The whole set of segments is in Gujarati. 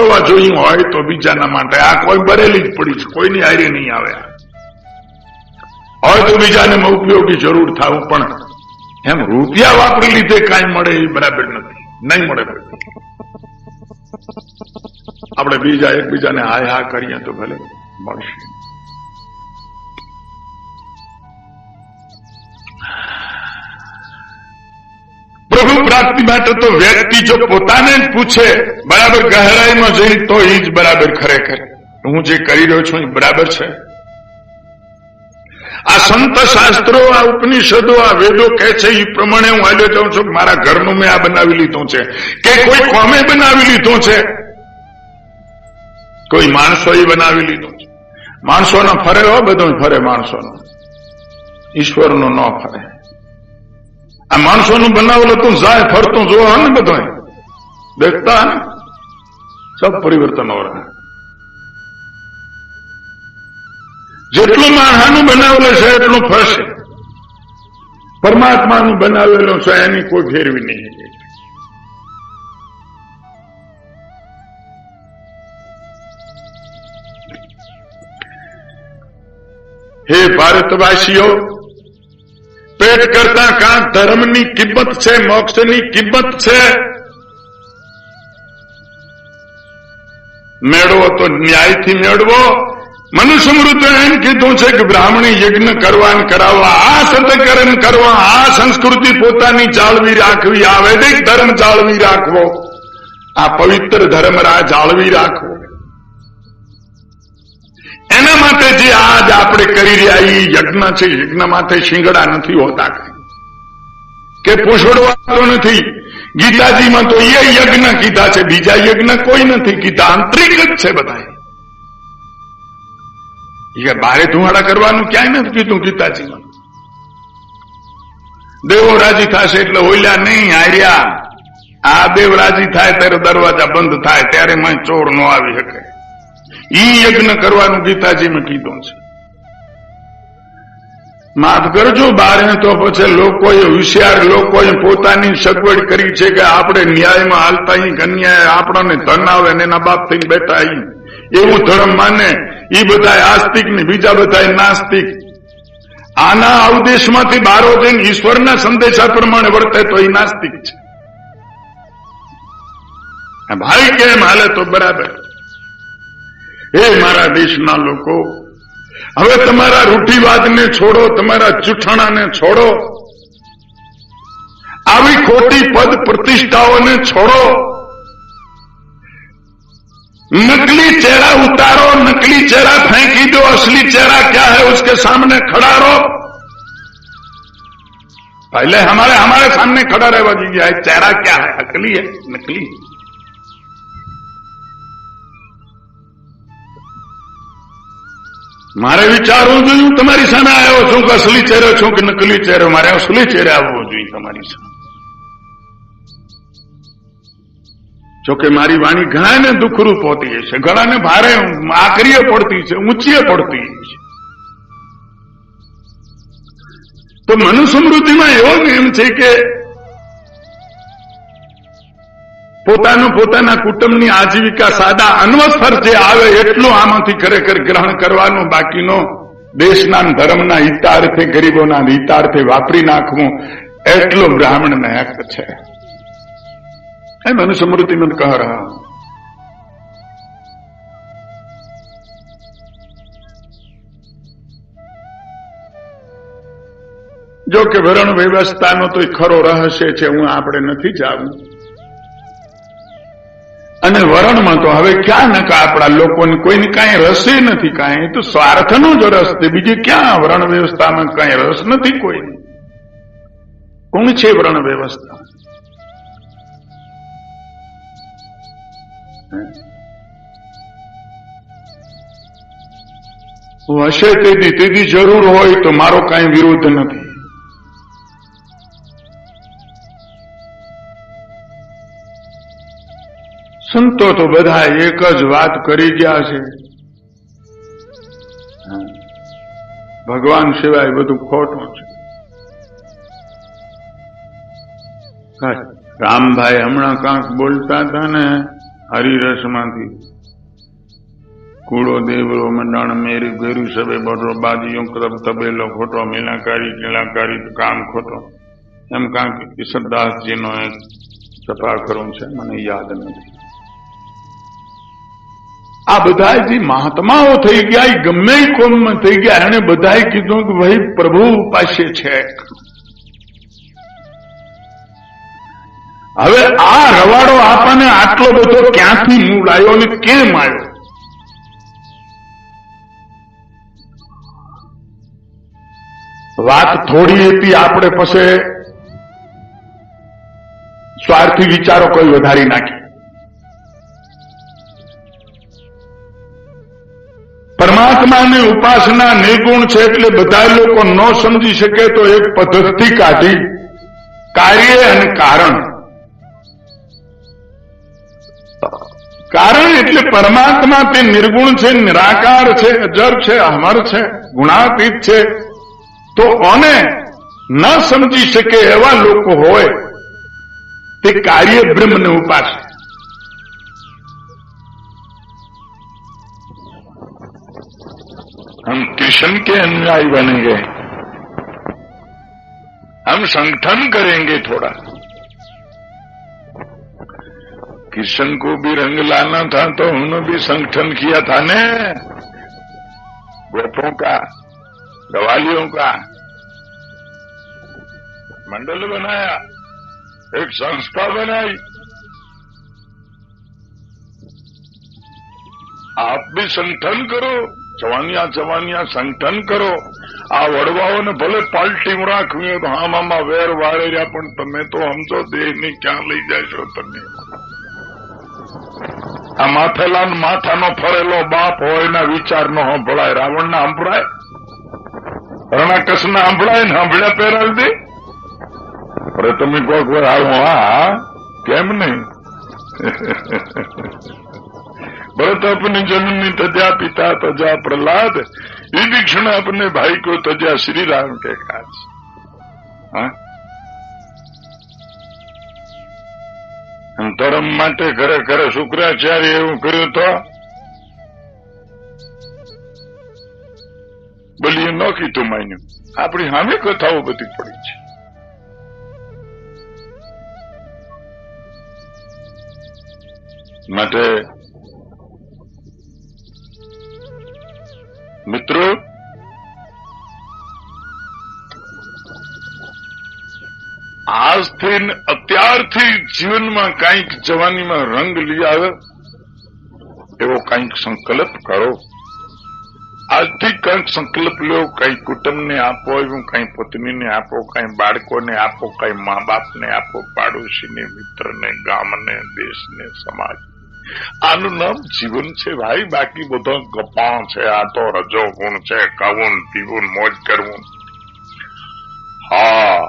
વાપરવા જોયું હોય તો બીજાના માટે આ કોઈ બરેલી જ પડી છે, કોઈની હારી નહીં આવે હોય તો બીજાને ઉપયોગી જરૂર થવું, પણ એમ રૂપિયા વાપરી લીધે કાંઈ મળે એ બરાબર નથી, નહીં મળે આપણે બીજા એકબીજાને હાય હા કરીએ તો ભલે મળશે. પ્રાપ્તિ માટે તો વ્યક્તિ જો પોતાને જ પૂછે, બરાબર ગહેરાઈમાં જઈ તો એ જ બરાબર ખરેખર. હું જે કરી રહ્યો છું એ બરાબર છે? આ સંત શાસ્ત્રો, આ ઉપનિષદો, આ વેદો કહે છે એ પ્રમાણે હું આજે જાઉં છું મારા ઘરનું મેં આ બનાવી લીધું છે. કે કોઈ કોમે બનાવી લીધું છે? કોઈ માણસો એ બનાવી લીધું છે. માણસોનો ફરે હો બધો ફરે માણસોનો. ઈશ્વરનો ન ફરે. આ માણસોનું બનાવેલું તું જાય, ફરતું, જોવા ને બધું દેખતા ને? સબ પરિવર્તન હો રહ્યા જેટલું માણસાનું બનાવેલું છે, એટલું ફરશે. પરમાત્માનું બનાવેલું છે, એની કોઈ ફેરવી નહીં હે ભારતવાસીઓ પેટ કરતા કાં ધર્મની કિંમત છે, મોક્ષની કિંમત છે? મેળવો તો ન્યાયથી મેળવો. મનુષ્ય મૃત્યુ એમ કીધું છે કે બ્રાહ્મણી યજ્ઞ કરવા કરાવવા, આ સતકરણ કરવા, આ સંસ્કૃતિ પોતાની જાળવી રાખવી આ વૈદિક ધર્મ જાળવી રાખવો. આ પવિત્ર ધર્મ જાળવી રાખવો. એના માટે જે આજ આપણે કરી રહ્યા એ યજ્ઞ છે, યજ્ઞ માટે શિંગડા નથી હોતા કે પૂછડવા નથી. ગીતાજીમાં તો એ યજ્ઞ કીધા છે, બીજા યજ્ઞ કોઈ નથી કીધા. આંતરિક જ છે બધા એ બારે ધુમાડા કરવાનું ક્યાંય નથી કીધું ગીતાજીમાં. દેવો રાજી થશે એટલે ઓલ્યા નહીં હાર્યા. આ દેવ રાજી થાય ત્યારે દરવાજા બંધ થાય, ત્યારે મય ચોર નો આવી શકે. ઈ યજ્ઞ કરવાનું ગીતાજીમાં કીધું છે. માફ કરજો બારે તો પછી લોકોએ હોશિયાર, લોકોએ પોતાની સગવડ કરી છે કે આપણે ન્યાયમાં હાલતા કન્યા આપણને ધન આવે ને એના બાપ થઈને બેઠા અહીં એવું ધર્મ માને એ બધા આસ્તિક ને બીજા બધા નાસ્તિક. આના અવદેશમાંથી બારો જઈને ઈશ્વરના સંદેશા પ્રમાણે વર્તે તો એ નાસ્તિક છે. ભાઈ કેમ હાલે તો બરાબર. હે મારા દેશના લોકો હવે તમારા રૂઢિવાદને છોડો તમારા જૂઠાણાને છોડો આવી ખોટી પદ પ્રતિષ્ઠાઓને છોડો नकली चेहरा उतारो नकली चेहरा फेंकी दो असली चेहरा क्या है उसके सामने खड़ा रहो पहले हमारे हमारे सामने खड़ा रहवा दीजिए है चेहरा क्या है अकली है नकली મારે વિચારવું જોઈએ તમારી સામે આવ્યો છું કે અસલી ચહેરો છું કે નકલી ચહેરો? મારે અસલી ચહેરે આવવો જોઈએ તમારી સામે. જોકે મારી વાણી ઘણાને દુઃખરૂપ હોતી છે, ઘણાને ભારે આકરીએ પડતી છે, ઊંચીએ પડતી છે. તો મનુસ્મૃતિમાં એવો નિયમ છે કે પોતાનું પોતાના કુટુંબની આજીવિકા સાદા અન્વસ્ફર જે આવે એટલું આમાંથી ખરેખર ગ્રહણ કરવાનું બાકીનો દેશના ધર્મના હિતાર્થે, ગરીબોના હિતાર્થે વાપરી નાખવું એટલો બ્રાહ્મણને હક છે. એમ અનુસ્મૃતિમાં કહી રહ્યા જો કે વરણ વ્યવસ્થાનો તો ખરો રહસ્ય છે, હું આપણે નથી જાવું અને વરણમાં તો હવે ક્યાં નકા આપણા લોકોને કોઈને કાંઈ રસે નથી, કાંઈ તો સ્વાર્થનો જ રસ છે. બીજે ક્યાં વરણ વ્યવસ્થામાં કાંઈ રસ નથી કોઈ? કોણ છે વરણ વ્યવસ્થા? હશે તેથી તેથી જરૂર હોય તો મારો કાંઈ વિરોધ નથી. સંતો તો બધા એક જ વાત કરી ગયા છે. ભગવાન સિવાય બધું ખોટું છે. રામભાઈ હમણાં કાંક બોલતા હતા ને હરિરસમાંથી. કૂળો દેવરો મંડાણ મેરી ભેરું સબે બડરો બાજીઓ કરબ તબેલો ખોટો મીનાકારી કીલાકારી કામ ખોટો. એમ કાંક ઈશ્વરદાસજીનો એક સફાખરું છે, મને યાદ નથી. આ બધા જે મહાત્માઓ થઈ ગયા, એ ગમે કોમમાં થઈ ગયા એને બધાએ કીધું કે ભાઈ, પ્રભુ પાસે છે. હવે આ રવાડો આપણને આટલો બધો ક્યાંથી મૂળ આવ્યો ને કેમ આવ્યો વાત થોડી હતી આપણે પછી સ્વાર્થી વિચારો કોઈ વધારી નાખી. પરમાત્માની ઉપાસના નિર્ગુણ છે એટલે બધા લોકો ન સમજી શકે તો એક પદ્ધતિ કાઢી કાર્ય અને કારણ. કારણ એટલે પરમાત્મા તે નિર્ગુણ છે, નિરાકાર છે, અજર છે, અમર છે, ગુણાતીત છે. તો અને ન સમજી શકે એવા લોકો હોય તે કાર્ય બ્રહ્મને ઉપાસે. हम कृष्ण के अनुयायी बनेंगे। हम संगठन करेंगे थोड़ा। कृष्ण को भी रंग लाना था तो उन्होंने भी संगठन किया था ने। गोपों का गवालियों का। मंडल बनाया, एक संस्था बनाई। आप भी संगठन करो। જવાનિયા જવાનિયા, સંગઠન કરો. આ વડવાઓને ભલે પાલટી રાખવી હોય તો હામામાં વેર વાળે રહ્યા, પણ તમે તો સમજો, દેહની ક્યાં લઈ જશો તમે? આ માથેલા માથાનો ફરેલો બાપ હોય એના વિચાર નો સંભળાય. રાવણ ના સંભળાય? રણાકસ ના સંભળાય ને સાંભળ્યા પહેરાવી દે? અરે તમે કોક વાર આવો હા, કેમ નહીં? भरत अपनी जननी तजा पिता तजा प्रहलाद विभीषण अपने भाई को तजा श्री राम के काज હા? અને ધર્મ માટે ખરેખર શુક્રાચાર્ય એવું કર્યું તો બલીએ ન કીધું માન્યું આપણી સામે કથાઓ બધી પડી છે માટે મિત્રો? આજથી અત્યારથી જીવનમાં કંઈક જવાનીમાં રંગ લઈ આવે, એવો કંઈક સંકલ્પ કરો. આજથી કંઈક સંકલ્પ લો કઈ કુટુંબને આપો, એવું કઈ પત્નીને આપો, કંઈ બાળકોને આપો, કંઈ મા બાપને આપો, પાડોશીને, મિત્રને, ગામને, દેશને સમાજ આનું નામ જીવન છે ભાઈ, બાકી બધો ગપ્પા છે, આ તો રજો ગુણ છે ખાવું ને પીવું ને મોજ કરવું. હા,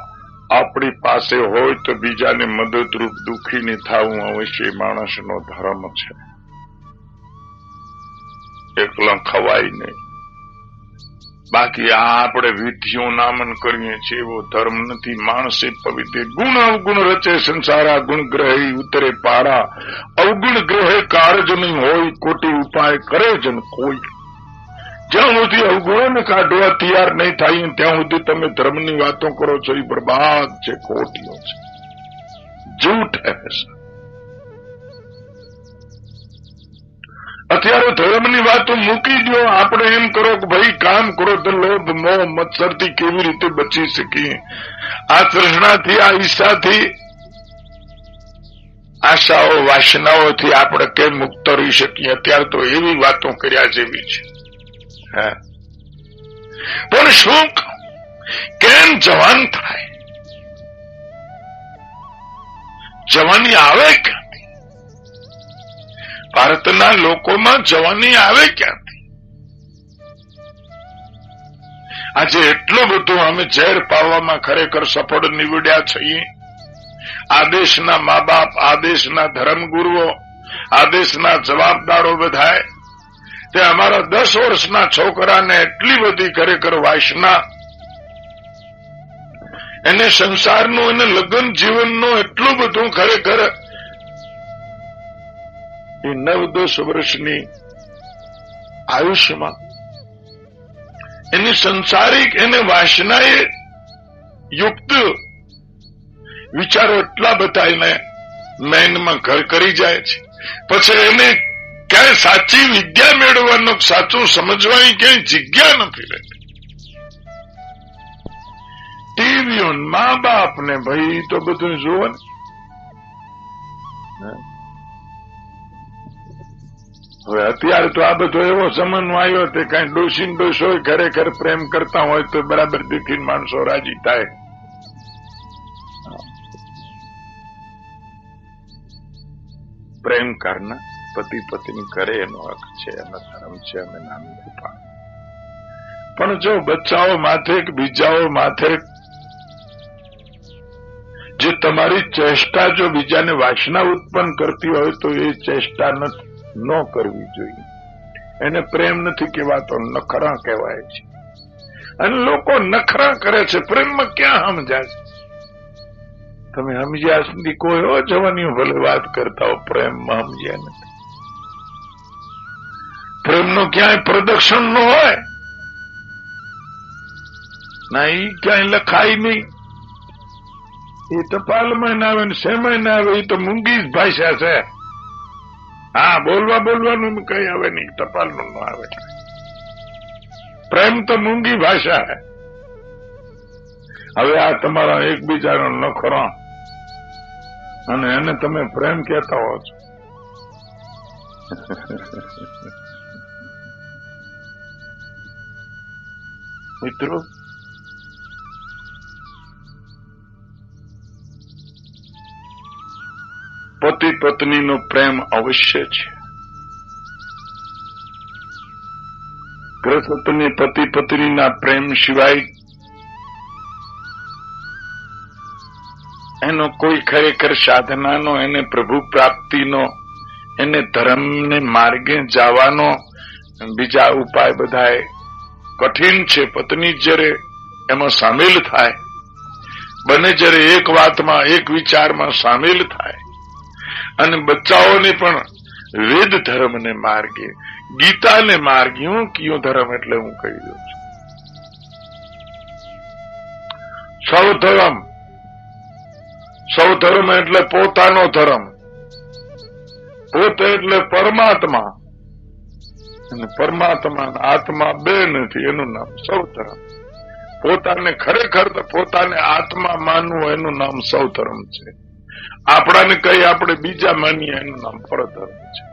આપણી પાસે હોય તો બીજાને મદદરૂપ દુઃખીને થવું અવશ્ય માણસનો ધર્મ છે. એકલા ખવાય નહીં. બાકી આ આપણે વિધિઓ નામન કરીએ છીએ, એવો ધર્મ નથી. માણસે પવિત્ર ગુણ અવગુણ રચે, સંસારા ગુણ ગ્રહે, ઉતરે પારા. અવગુણ ગ્રહે કારજ હોય કોટી ઉપાય કરે જન કોઈ. જ્યાં સુધી અવગુણોને કાઢવા તૈયાર નહીં થાય, ત્યાં સુધી તમે ધર્મની વાતો કરો છો, એ બરબાદ છે, ખોટીઓ છે. જૂઠ હે અત્યારે ધર્મની વાત મૂકી દો આપણે એમ કરો કે ભાઈ, કામ કરો તો લોભ, મોહ, મત્સરથી કેવી રીતે બચી શકીએ? આ તૃષ્ણાથી, આ ઈચ્છાથી આશાઓ, વાસનાઓથી આપણે કેમ મુક્ત રહી શકીએ? અત્યારે તો એવી વાતો કર્યા જેવી છે. પણ શું કેમ જવાન થાય? જવાની આવે કે? ભારતના લોકોમાં જવાની આવે ક્યાંથી? આજે એટલું બધું અમે ઝેર પાવામાં ખરેખર સફળ નીવડ્યા છીએ. આદેશના મા બાપ આદેશના ધર્મગુરુઓ, આદેશના જવાબદારો બધાય તે અમારા દસ વર્ષના છોકરાને એટલી બધી ખરેખર વાસના. એને સંસારનું અને લગ્ન જીવનનું એટલું બધું ખરેખર એ નવ દસ વર્ષની આયુષ્યમાં એની સંસારિક, એને વાસનાએ યુક્ત વિચારો એટલા બધા એને મેનમાં ઘર કરી જાય છે. પછી એને ક્યાંય સાચી વિદ્યા મેળવવાનું, સાચું સમજવાની ક્યાંય જગ્યા નથી રહેતી. ટીવીઓ મા બાપ ને ભાઈ તો બધું જોવે ને હવે અત્યારે તો આ બધો એવો સમન્વય આવ્યો તે કઈ ડોસી ડોસો ખરેખર પ્રેમ કરતા હોય તો બરાબર દેખીને માણસો રાજી થાય. પ્રેમ કરના પતિ પત્ની કરે એનો હક છે, એનો ધર્મ છે, અમે નામ કૃપા પણ જો બચ્ચાઓ માથે બીજાઓ માથે જે તમારી ચેષ્ટા જો બીજાને વાસના ઉત્પન્ન કરતી હોય તો એ ચેષ્ટા નથી. ન કરવી જોઈએ. એને પ્રેમ નથી કહેવાતો નખરા કહેવાય છે. અને લોકો નખરા કરે છે. પ્રેમમાં ક્યાં સમજાય તમે સમજ્યા સુધી કોઈ હો જવાની ભલે વાત કરતા હો, પ્રેમમાં સમજ્યા નથી. પ્રેમનો ક્યાંય પ્રદર્શન ન હોય. ના એ ક્યાંય લખાય નહીં. એ ટપાલમાં ના આવે ને શેમાં ના આવે એ તો મૂંગી જ ભાષા છે. હા, બોલવા, બોલવાનું કઈ આવે નહીં, ટપાલનું ન આવે. પ્રેમ તો મૂંગી ભાષા હે. હવે આ તમારા એકબીજાનો નખરો. અને એને તમે પ્રેમ કહેતા હો છો. મિત્રો પતિ પત્નીનો પ્રેમ અવશ્ય છે. ગ્રસ્તની પતિ પત્નીના પ્રેમ સિવાય એનો કોઈ ખરેખર સાધનાનો, એને પ્રભુ પ્રાપ્તિનો, એને ધર્મને માર્ગે જવાનો બીજા ઉપાય બધાએ કઠિન છે. પત્ની જ્યારે એમાં સામેલ થાય, બને જ્યારે એક વાતમાં, એક વિચારમાં સામેલ થાય અને બચ્ચાઓને પણ વેદ ધર્મને માર્ગે, ગીતાને માર્ગે, હું કયો ધર્મ એટલે હું કહી દઉં છું. સૌ ધર્મ એટલે પોતાનો ધર્મ. પોતે એટલે પરમાત્મા. અને પરમાત્મા આત્મા બે નથી, એનું નામ સૌ ધર્મ પોતાને ખરેખર પોતાને આત્મા માનવું એનું નામ સૌ ધર્મ છે. આપણાને કઈ આપણે બીજા માનીએ એનું નામ પરધર્મ છે.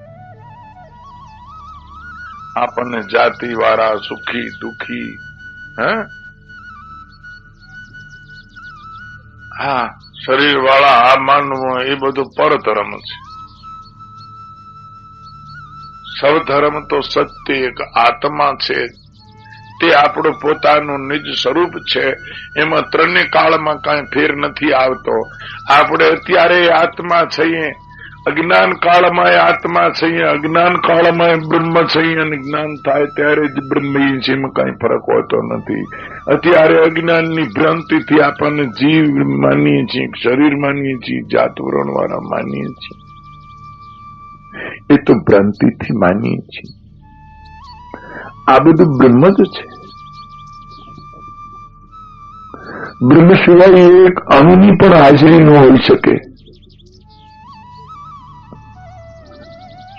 આપણને જાતિ વાળા સુખી, દુખી, હે? હા શરીર વાળા આ માનવું એ બધું પરધર્મ છે. સૌધર્મ તો સત્ય, એક આત્મા છે. તે આપણું પોતાનું નિજ સ્વરૂપ છે. એમાં ત્રણે કાળમાં કઈ ફેર નથી આવતો. આપણે અત્યારે આત્મા છીએ. અજ્ઞાન કાળમાં આત્મા છીએ. અજ્ઞાન કાળમાં બ્રહ્મ છીએ અને જ્ઞાન થાય ત્યારે જ બ્રહ્મ છીએ કઈ ફરક હોતો નથી. અત્યારે અજ્ઞાનની ભ્રાંતિથી આપણને જીવ માનીએ છીએ, શરીર માનીએ છીએ, જાત વરણ વાળા માનીએ છીએ. એ તો ભ્રાંતિથી માનીએ છીએ. આ બધું બ્રહ્મ જ છે. બ્રહ્મ સિવાય એક અણુની પણ હાજરી ન હોઈ શકે.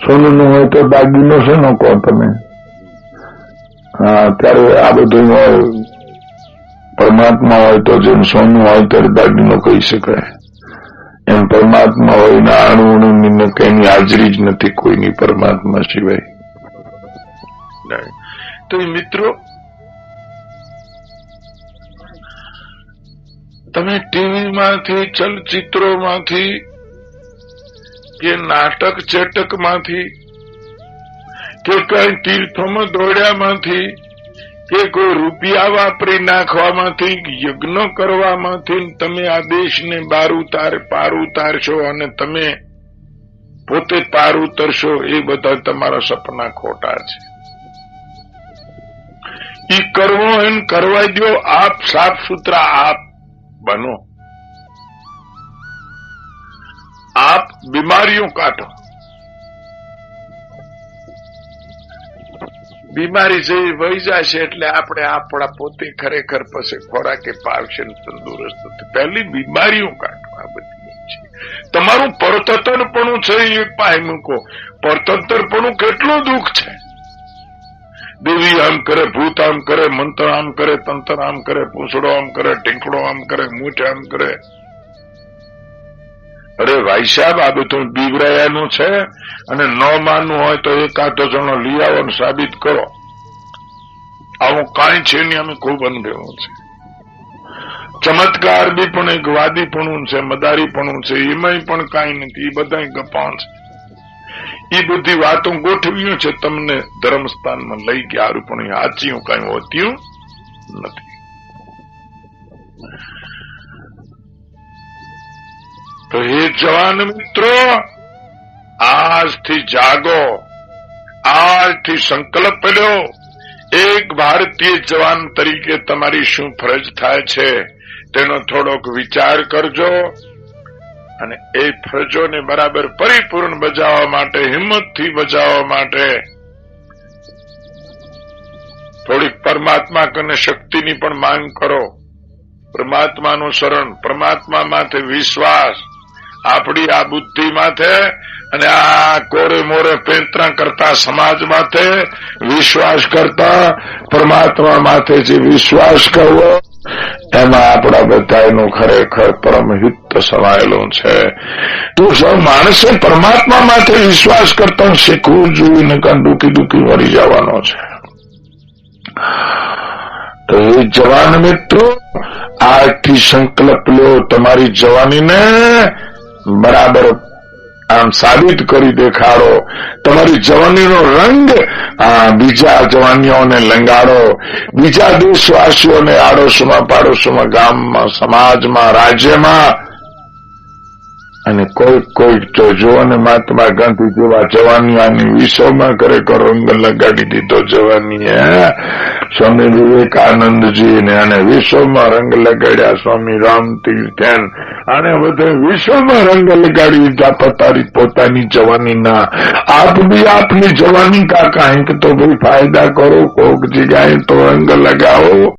સોનું નું હોય તો દાગીનો છે નો કહો તમે? હા, ત્યારે આ બધું હોય. પરમાત્મા હોય તો જેમ સોનું હોય ત્યારે દાગીનો કહી શકાય. એમ પરમાત્મા હોય ને અણુ અણુની કઈની હાજરી જ નથી કોઈની પરમાત્મા સિવાય. તો મિત્રો, તમે ટીવીમાંથી, ચલચિત્રોમાંથી, કે નાટક ચેટકમાંથી, કે કઈ તીર્થોમાં દોડ્યામાંથી, કે કોઈ રૂપિયા વાપરી નાખવામાંથી યજ્ઞ કરવામાંથી તમે આ દેશને બાર ઉતાર પાર ઉતારશો અને તમે પોતે પાર ઉતરશો એ બધા તમારા સપના ખોટા છે. ઈ કરવો એમ કરવા દો આપ સાફ સુથરા આપ બનો. आप बीमारियों काटो બીમારી જેવી વહી જશે એટલે આપણે આપણા પોતે ખરેખર પાસે ખોરાકે પાવશે તંદુરસ્ત પહેલી બીમારીઓ કાઢો, આ બધી છે. તમારું પરતંત્રપણું છે એ પાય મૂકો. પરતંત્રપણું કેટલું દુઃખ છે? દેવી આમ કરે ભૂત આમ કરે મંત્ર આમ કરે તંત્ર આમ કરે પૂંછડો આમ કરે ઢીંકડો આમ કરે મૂઠ આમ કરે. અરે ભાઈ સાહેબ, આ બધું બીવરાયાનું છે અને ન માનવું હોય તો એકાદો જણો લઈ આવો ને સાબિત કરો. આવું કાંઈ છે નહીં, અમે ખૂબ અનુભવ છે ચમત્કાર બી પણ એક વાદીપણું છે મદારીપણું છે, એમાંય પણ કાંઈ નથી, એ બધા ગપાણ છે. એ બધી વાતો ગોઠવ્યું છે, તમને ધર્મસ્થાનમાં લઈ ગયા પણ એ કઈ હોતું નથી. તો હે જવાન મિત્રો, આજથી જાગો. આજથી સંકલ્પ લ્યો. એક ભારતીય જવાન તરીકે તમારી શું ફરજ થાય છે, તેનો થોડોક વિચાર કરજો. અને એ ફરજોને બરાબર પરિપૂર્ણ બજાવવા માટે, હિંમતથી બજાવવા માટે થોડીક પરમાત્મા કને શક્તિની પણ માંગ કરો. પરમાત્માનું શરણ, પરમાત્મા માથે વિશ્વાસ, આપણી આ બુદ્ધિ માથે અને આ કોરે મોરે પેંતરા કરતા સમાજ માથે વિશ્વાસ કરતા પરમાત્મા માથે જે વિશ્વાસ કરવો એમાં આપણા બધાનું ખરેખર પરમહિત સમાયેલું છે. તું સૌ માણસે પરમાત્મા માટે વિશ્વાસ કરતા શીખવું જોઈને કાં દુઃખી દુઃખી મરી જવાનો છે. એ જવાન મિત્રો, આજથી સંકલ્પ લો, તમારી જવાનીને બરાબર આમ સાબિત કરી દેખાડો. તમારી જવાનીનો રંગ બીજા જવાનીઓને લંગાડો. બીજા દેશવાસીઓને આડોશમાં પાડોશમાં ગામમાં, સમાજમાં, રાજ્યમાં અને કોઈ કોઈ તો જો મહાત્મા ગાંધી જેવા જવાનીઓની વિશ્વમાં ખરેખર રંગ લગાડી દીધો જવાની સ્વામી વિવેકાનંદજીને અને વિશ્વમાં રંગ લગાડ્યા સ્વામી રામ તીર્થન. અને બધે વિશ્વમાં રંગ લગાડી દીધા પોતાની પોતાની જવાનીના આપ બી આપની જવાની કા કાંઈક તો ભાઈ ફાયદા કરો, કોક જગ્યાએ તો રંગ લગાવો.